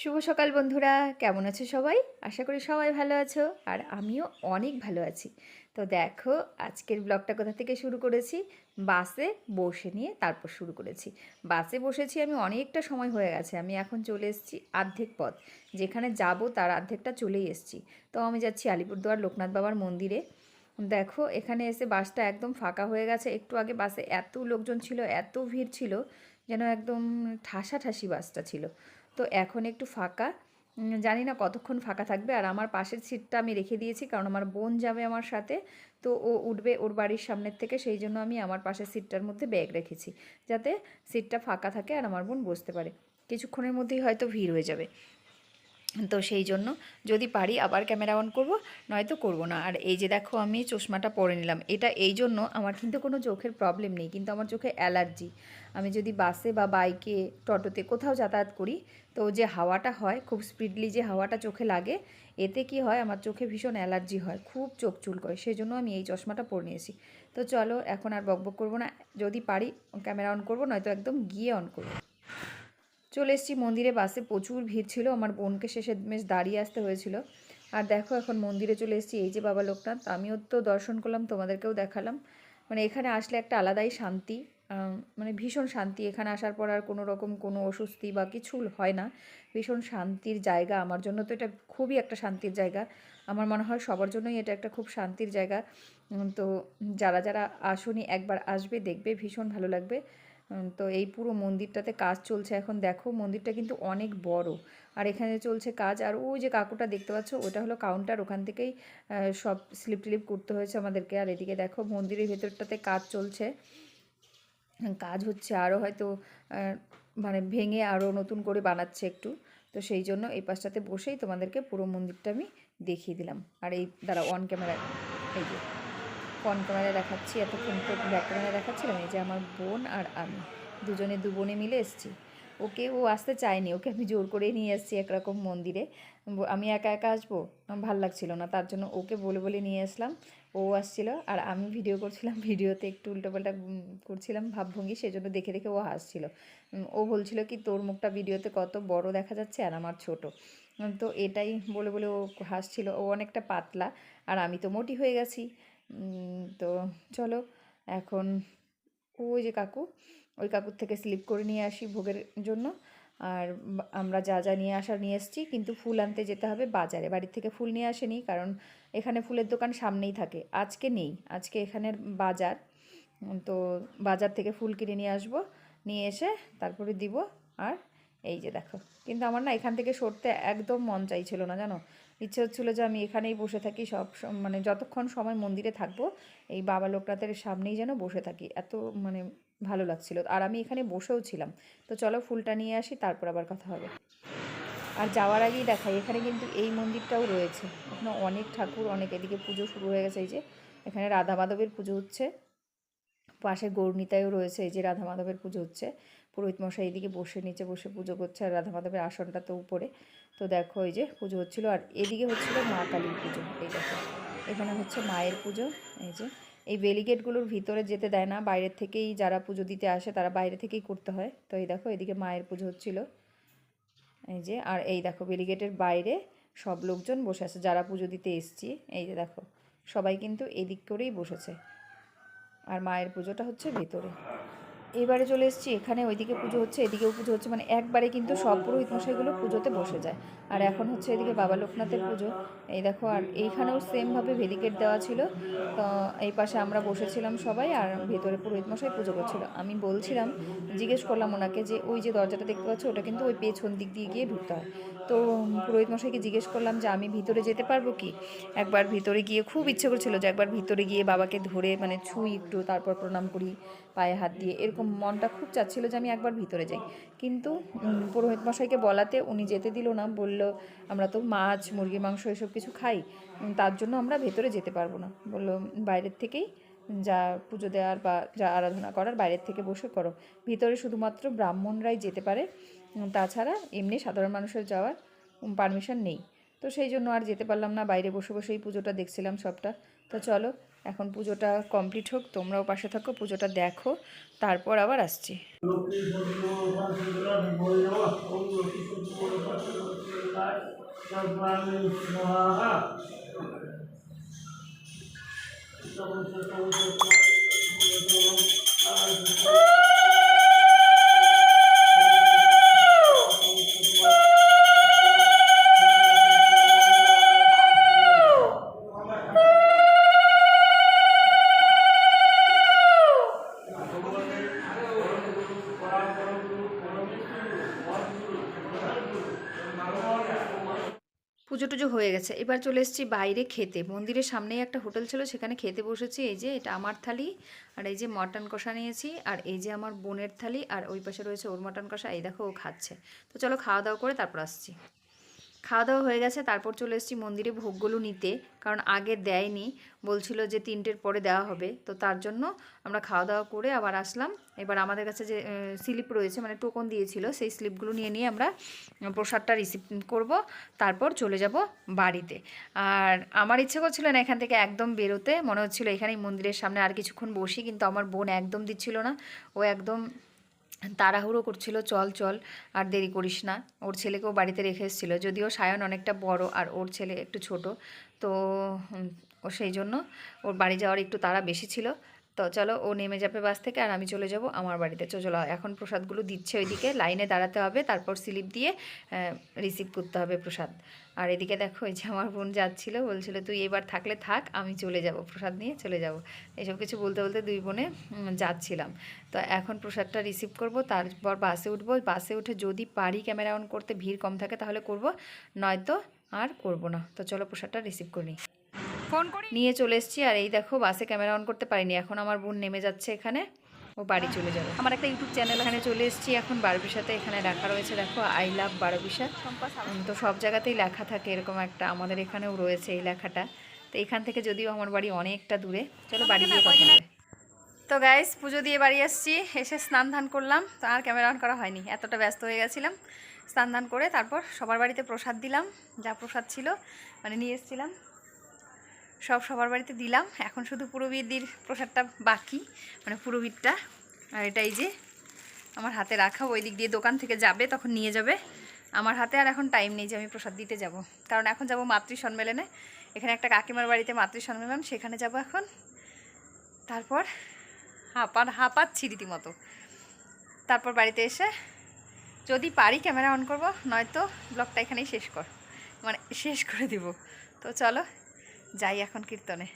শুভ সকাল বন্ধুরা, কেমন আছো সবাই? আশা করি সবাই ভালো আছো, আর আমিও অনেক ভালো আছি। তো দেখো, আজকের ব্লগটা কোথা থেকে শুরু করেছি? বাসে বসে নিয়ে তারপর শুরু করেছি। বাসে বসেছি আমি অনেকটা সময় হয়ে গেছে, আমি এখন চলে এসেছি আর্ধেক পথ। যেখানে যাব তার আর্ধেকটা চলেই এসেছি। তো আমি যাচ্ছি আলিপুরদুয়ার লোকনাথ বাবার মন্দিরে। দেখো, এখানে এসে বাসটা একদম ফাঁকা হয়ে গেছে। একটু আগে বাসে এত লোকজন ছিল, এত ভিড় ছিল যেন একদম ঠাসা ঠাসি বাসটা ছিল। তো এখন একটু ফাঁকা। জানি না কতক্ষণ ফাঁকা থাকবে। আর আমার পাশের সিটটা আমি রেখে দিয়েছি, কারণ আমার বোন যাবে আমার সাথে। তো ও উঠবে ওর বাড়ির সামনের থেকে, সেই জন্য আমি আমার পাশের সিটটার মধ্যে ব্যাগ রেখেছি, যাতে সিটটা ফাঁকা থাকে আর আমার বোন বসতে পারে। কিছুক্ষণের মধ্যেই হয়তো ভিড় হয়ে যাবে। তো সেই জন্য যদি পারি আবার ক্যামেরা অন করব, নয়তো করব না। আর এই যে দেখো আমি চশমাটা পরে নিলাম, এটা এই জন্য আমার কিন্তু কোনো চোখের প্রবলেম নেই, কিন্তু আমার চোখে অ্যালার্জি। আমি যদি বাসে বা বাইকে টোটোতে কোথাও যাতায়াত করি, তো যে হাওয়াটা হয়, খুব স্পিডলি যে হাওয়াটা চোখে লাগে, এতে কি হয়, আমার চোখে ভীষণ অ্যালার্জি হয়, খুব চোখ চুল করে সেই জন্য আমি এই চশমাটা পরে নিয়েছি। তো চলো, এখন আর বকবক করব না, যদি পারি, ক্যামেরা অন করব, নয়তো একদম গিয়ে অন করব। চলে এসেছি মন্দিরে, বাসে প্রচুর ভিড় ছিল, আমার বোনকে শেষে বেশ দাঁড়িয়ে আসতে হয়েছিল। আর দেখো এখন মন্দিরে চলে এসেছি, এই যে বাবা লোকনাথ, আমিও তো দর্শন করলাম, তোমাদেরকেও দেখালাম। মানে এখানে আসলে একটা আলাদাই শান্তি মানে ভীষণ শান্তি, এখানে আসার পর আর কোনো রকম কোনো অস্বস্তি বা কিছু হয় না। ভীষণ শান্তির জায়গা, আমার জন্য তো এটা খুবই একটা শান্তির জায়গা। আমার মনে হয় সবার জন্যই এটা একটা খুব শান্তির জায়গা। তো যারা যারা আসনি একবার আসবে, দেখবে, ভীষণ ভালো লাগবে। তো এই পুরো মন্দিরটাতে কাজ চলছে এখন দেখো, মন্দিরটা কিন্তু অনেক বড়। আর এখানে চলছে কাজ, আর ওই যে কাকুটা দেখতে পাচ্ছ, ওটা হলো কাউন্টার ওখান থেকেই সব স্লিপ টিলিপ করতে হয়েছে আমাদেরকে। আর এদিকে দেখো মন্দিরের ভেতরটাতে কাজ চলছে। কাজ হচ্ছে আরও হয়তো মানে ভেঙে আরও নতুন করে বানাচ্ছে একটু। তো সেই জন্য এই পাশটাতে বসেই তোমাদেরকে পুরো মন্দিরটা আমি দেখিয়ে দিলাম। আর এই দ্বারা অন ক্যামেরা এই যে। ক্যামেরায় দেখাচ্ছি, এতক্ষণ তো ব্যাক ক্যামেরায় দেখাচ্ছিলাম, এই যে আমার বোন আর আমি, দুজনে দু বোনে মিলে এসেছি। ওকে ও আসতে চায়নি, ওকে আমি জোর করে নিয়ে এসেছি একরকম মন্দিরে। আমি একা একা আসব? ভালো লাগছিল না, তার জন্য ওকে বলে বলে নিয়ে আসলাম, ও আসছিল, আর আমি ভিডিও করছিলাম, ভিডিওতে একটু উল্টোপাল্টা করছিলাম ভাবভঙ্গি, সেজন্য দেখে দেখে ও হাসছিল। ও বলছিল কি, তোর মুখটা ভিডিওতে কত বড় দেখা যাচ্ছে আর আমার ছোট। তো এটাই বলে বলে ও হাসছিল, ও অনেকটা পাতলা, আর আমি তো মোটি হয়ে গেছি। তো চলো, এখন ওই যে কাকু, ওই কাকুর থেকে স্লিপ করে নিয়ে আসি ভোগের জন্য। আর আমরা যা যা নিয়ে আসা নিয়ে এসেছি, কিন্তু ফুল আনতে যেতে হবে বাজারে। বাড়ির থেকে ফুল নিয়ে আসেনি, কারণ এখানে ফুলের দোকান সামনেই থাকে। আজকে নেই, আজকে এখানের বাজার। তো বাজার থেকে ফুল কিনে নিয়ে আসব, নিয়ে এসে তারপরে দিব। আর এই যে দেখো, কিন্তু আমার না এখান থেকে সরতে একদম মন চাইছিল না, জানো? ইচ্ছে হচ্ছিল যে আমি এখানেই বসে থাকি, সব মানে যতক্ষণ সময় মন্দিরে থাকব, এই বাবা লোকনাথের সামনেই যেন বসে থাকি। এত মানে ভালো লাগছিল। আর আমি এখানে বসেও ছিলাম। তো চলো ফুলটা নিয়ে আসি, তারপর আবার কথা হবে। আর যাওয়ার আগেই দেখাই, এখানে কিন্তু এই মন্দিরটাও রয়েছে। এখানে অনেক ঠাকুর, অনেক এদিকে পুজো শুরু হয়ে গেছে, এই যে এখানে রাধা মাধবের পুজো হচ্ছে। পাশে গৌরনীতায়ও রয়েছে, এই যে রাধা মাধবের পুজো হচ্ছে। পুরোহিত মশাই এদিকে বসে, নিচে বসে পুজো করছে, আর রাধা মাধবের আসনটা তো উপরে। তো দেখো এই যে পুজো হচ্ছিল, আর এদিকে হচ্ছিল মা কালীর পুজো, এই দেখো। এখানে হচ্ছে মায়ের পুজো, এই যে। এই বেলিগেটগুলোর ভিতরে যেতে দেয় না বাইরের থেকেই যারা পুজো দিতে আসে তারা বাইরে থেকেই করতে হয়। তো এই দেখো এদিকে মায়ের পুজো হচ্ছিল। এই যে, আর এই দেখো বেলিগেটের বাইরে সব লোকজন বসে আছে, যারা পুজো দিতে এসছি। এই যে দেখো, সবাই কিন্তু এদিক করেই বসেছে। আর মায়ের পুজোটা হচ্ছে ভেতরে। এবারে চলে এসেছি, এখানে ওইদিকে পুজো হচ্ছে, এদিকেও পুজো হচ্ছে মানে একবারে কিন্তু সব পুরোহিত মশাইগুলো পুজোতে বসে যায়। আর এখন হচ্ছে এদিকে বাবা লোকনাথের পুজো। এই দেখো, আর এইখানেও সেমভাবে ভেরিকেট দেওয়া ছিল। তো এই পাশে আমরা বসেছিলাম সবাই, আর ভেতরে পুরোহিত মশাই পুজো করছিল। আমি বলছিলাম, জিজ্ঞেস করলাম ওনাকে যে ওই যে দরজাটা দেখতে পাচ্ছ, ওটা কিন্তু ওই পেছন দিক দিয়ে গিয়ে ঢুকতে হয়। তো পুরোহিত মশাইকে জিজ্ঞেস করলাম যে আমি ভিতরে যেতে পারব কি? একবার ভিতরে গিয়ে খুব ইচ্ছে করছিল যে একবার ভিতরে গিয়ে বাবাকে ধরে মানে ছুঁই একটু, তারপর প্রণাম করি, পায়ে হাত দিয়ে। এরকম মনটা খুব চাচ্ছিল যে আমি একবার ভিতরে যাই। কিন্তু পুরোহিত মশাইকে বলাতে উনি যেতে দিল না, বলল, আমরা তো মাছ মুরগি মাংস, এসব কিছু খাই। তার জন্য আমরা ভেতরে যেতে পারব না। বলল, বাইরের থেকেই যা পুজো দেওয়ার বা যা আরাধনা করার বাইরের থেকে বসে করো ভিতরে শুধুমাত্র ব্রাহ্মণরাই যেতে পারে তাছাড়া এমনি সাধারণ মানুষের যাওয়ার পারমিশন নেই তো সেই জন্য আর যেতে পারলাম না বাইরে বসে বসেই পুজোটা দেখছিলাম সবটা তো চলো এখন পুজোটা কমপ্লিট হোক তোমরাও পাশে থাকো পুজোটা দেখো তারপর আবার আসছি Thank you. পুজো টুজো হয়ে গেছে। এবার চলে এসেছি বাইরে খেতে। মন্দিরের সামনেই একটা হোটেল ছিল, সেখানে খেতে বসেছি। এই যে এটা আমার থালি, আর এই যে মটন কষা নিয়েছি, আর এই যে আমার বোনের থালি, আর ওই পাশে রয়েছে ওর মটন কষা। এই দেখো ও খাচ্ছে। তো চলো খাওয়া দাওয়া করে তারপর আসছি। খাওয়া দাওয়া হয়ে গেছে, তারপর চলে এসেছি মন্দিরে ভোগগুলো নিতে। কারণ আগে দেয়নি, বলছিল যে তিনটের পরে দেওয়া হবে। তো তার জন্য আমরা খাওয়া দাওয়া করে আবার আসলাম। এবার আমাদের কাছে যে স্লিপ রয়েছে মানে টোকন দিয়েছিল, সেই স্লিপগুলো নিয়ে নিয়ে আমরা প্রসাদটা রিসিভ করব। তারপর চলে যাব বাড়িতে। আর আমার ইচ্ছে করছিল না এখান থেকে একদম বেরোতে। মনে হচ্ছিল এখানেই মন্দিরের সামনে আর কিছুক্ষণ বসি, কিন্তু আমার বোন একদম দিচ্ছিল না। ও একদম তাড়াহুড়ো করছিল, চল চল, আর দেরি করিস না। ওর ছেলেকেও বাড়িতে রেখে এসেছিল। যদিও সায়ন অনেকটা বড় আর ওর ছেলে একটু ছোট, তো ও সেই জন্য ওর বাড়ি যাওয়ার একটু তাড়া বেশি ছিল। তো চলো ও নেমে যাবে বাস থেকে আর আমি চলে যাব আমার বাড়িতে। চলো, এখন প্রসাদগুলো দিচ্ছে ওইদিকে, লাইনে দাঁড়াতে হবে, তারপর স্লিপ দিয়ে রিসিভ করতে হবে প্রসাদ। আর এদিকে দেখো, এই যে আমার বোন যাচ্ছিল, বলছিল, তুই এবার থাকলে থাক, আমি চলে যাব, প্রসাদ নিয়ে চলে যাব। এসব কিছু বলতে বলতে দুই বোনে যাচ্ছিলাম। তো এখন প্রসাদটা রিসিভ করব, তারপর বাসে উঠবো। বাসে উঠে যদি পারি ক্যামেরা অন করতে ভিড় কম থাকে, তাহলে করব, নয়তো আর করব না। তো চলো প্রসাদটা রিসিভ করি নিয়ে চলে এসেছি আর এই দেখো বাসে ক্যামেরা অন করতে পারিনি। এখন আমার বোন নেমে যাচ্ছে এখানে। ও বাড়ি চলে যাবে। আমার একটা ইউটিউব চ্যানেল এখানে চলে এসেছি। এখন বারবিশাতে এখানে লেখা রয়েছে। দেখো আই লাভ বারবিশা। তো সব জায়গাতেই লেখা থাকে এরকম একটা। আমাদের এখানেও রয়েছে এই লেখাটা। তো এখান থেকে যদিও আমার বাড়ি অনেকটা দূরে। চলো বাড়ি গিয়ে কথা হবে। তো গাইস পুজো দিয়ে বাড়ি আসছি। এসে স্নান ধান করলাম। তো আর ক্যামেরা অন করা হয়নি। এতটা ব্যস্ত হয়ে গেছিলাম। স্নান ধান করে তারপর সবার বাড়িতে প্রসাদ দিলাম। যা প্রসাদ ছিল মানে নিয়ে এসেছিলাম। সব সবার বাড়িতে দিলাম। এখন শুধু পুরোহিতদের প্রসাদটা বাকি মানে পুরোহিতটা। আর এটাই যে আমার হাতে রাখা, ওই দিক দিয়ে দোকান থেকে যাবে, তখন নিয়ে যাবে। আমার হাতে আর এখন টাইম নেই যে আমি প্রসাদ দিতে যাব। কারণ এখন যাব মাতৃ সম্মেলনে এখানে একটা কাকিমার বাড়িতে মাতৃ সম্মেলন সেখানে যাব এখন। তারপর হাঁপার হাঁপাচ্ছি রীতিমতো। তারপর বাড়িতে এসে যদি পারি ক্যামেরা অন করব, নয়তো ব্লগটা এখানেই শেষ কর মানে শেষ করে দিব। তো চলো যাই এখন কীর্তনে।